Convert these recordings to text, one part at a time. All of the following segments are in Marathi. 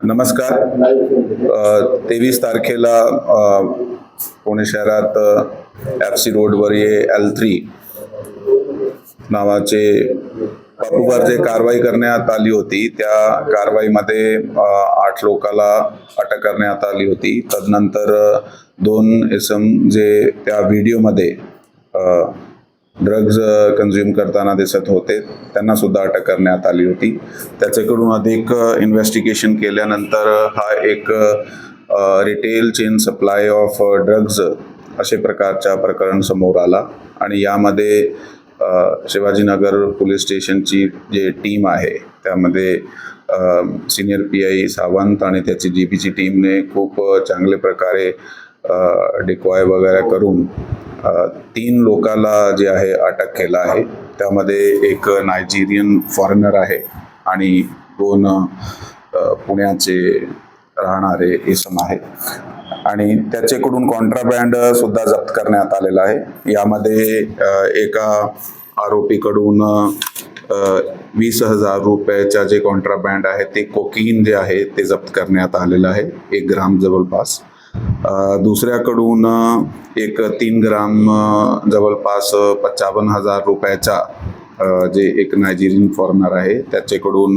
नमस्कार. तेवीस तारखेला पुणे शहरात एफ सी रोडवर ये एल थ्री नावाचे पप्पूवर जे कारवाई करण्यात आली होती त्या कारवाईमध्ये आठ लोकाला अटक करण्यात आली होती. तदनंतर दोन दोन इसम जे त्या व्हिडिओमध्ये ड्रग्ज कन्झ्युम uh, करताना दिसत होते. त्यांना सुद्धा अटक करण्यात आली होती. त्याच्याकडून अधिक uh, इन्व्हेस्टिगेशन केल्यानंतर uh, हा एक retail chain supply of drugs असे प्रकारच्या प्रकरण समोर आला. आणि यामध्ये शिवाजीनगर पोलीस स्टेशनची जे टीम आहे त्यामध्ये सिनियर पी आय सावंत आणि त्याची जी पीची टीमने खूप चांगले प्रकारे डिकॉय वगैरे करून तीन लोकाला जे आहे अटक केलं आहे. त्यामध्ये एक नायजेरियन फॉरेनर आहे आणि दोन पुण्याचे राहणारे इसम आहे. आणि त्याच्याकडून कॉन्ट्राबँड सुद्धा जप्त करण्यात आलेला आहे. यामध्ये एका आरोपीकडून वीस हजार रुपयाच्या जे कॉन्ट्राबँड आहे ते कोकीन जे आहे ते जप्त करण्यात आलेलं आहे. एक ग्राम जवळपास. दुसऱ्याकडून एक तीन ग्राम जवळपास पंचावन्न हजार रुपयाचा जे एक नायजेरियन फॉर्मर आहे त्याच्याकडून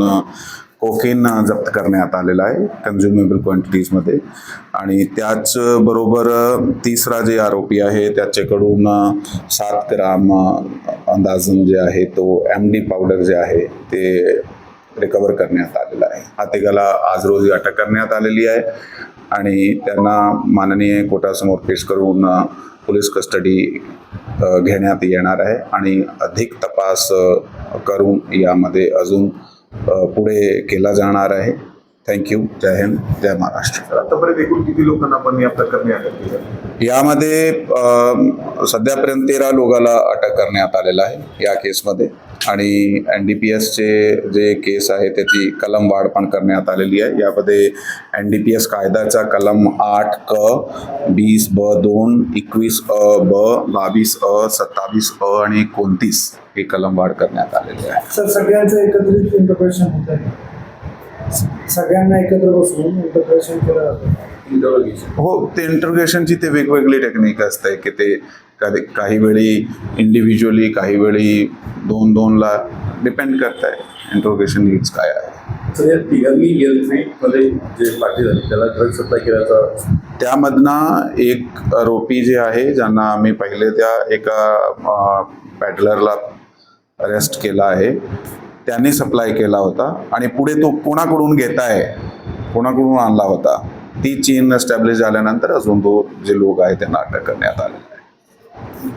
कोकेन जप्त करण्यात आलेला आहे कन्झ्युमेबल क्वांटिटीजमध्ये आणि त्याचबरोबर तिसरा जे आरोपी आहे त्याच्याकडून सात ग्राम अंदाजन जे आहे तो एम डी पावडर जे आहे ते रिकवर करण्यात आलेला आहे. हा तिघाला आज रोजी अटक करण्यात आलेली आहे. आणि त्यांना माननीय कोर्टासमोर पेश करून पोलीस कस्टडी घेण्यात येणार आहे आणि अधिक तपास करून यामध्ये अजून पुढे केला जाणार आहे. थँक्यू जय हिंद. जय महाराष्ट्र. आतापर्यंत एकूण किती लोकांना आपण या प्रकरणी अटक केली यामध्ये सध्यापर्यंत तेरा लोकांना अटक करण्यात आलेला आहे या केसमध्ये. आणि एन डी पी एसचे जे केस आहे त्याची कलम वाढ पण करण्यात आलेली आहे. यामध्ये एन डी पी एस कायद्याचा कलम आठ क वीस ब दोन एकवीस अ ब बावीस अ सत्तावीस अ आणि एकोणतीस हे कलम वाढ करण्यात आलेले आहे. सर सगळ्यांचं एकत्रित इंटरप्रेशन होत आहे. सगळ्यांना एकत्र बसवून इंटरप्रेशन केलं जातं. हो ते इंटरोगेशनची ते वेगवेगळी टेक्निक असते की ते कधी काही वेळी इंडिव्हिज्युअली काही वेळी दोन दोनला डिपेंड करत आहे इंटरोगेशन नीड्स काय आहे? तर या तिघांनी एल थ्री मध्ये जे झाली त्याला ड्रग सप्लाय केल्याचा त्यामधनं एक आरोपी जे आहे ज्यांना आम्ही पहिले त्या एका पॅडलरला अरेस्ट केला आहे. त्यांनी सप्लाय केला होता आणि पुढे तो कोणाकडून घेत आहे कोणाकडून आणला होता ती चेन एस्टॅब्लिश झाल्यानंतर अजून तो जे लोक आहे त्यांना अटक करण्यात आलेला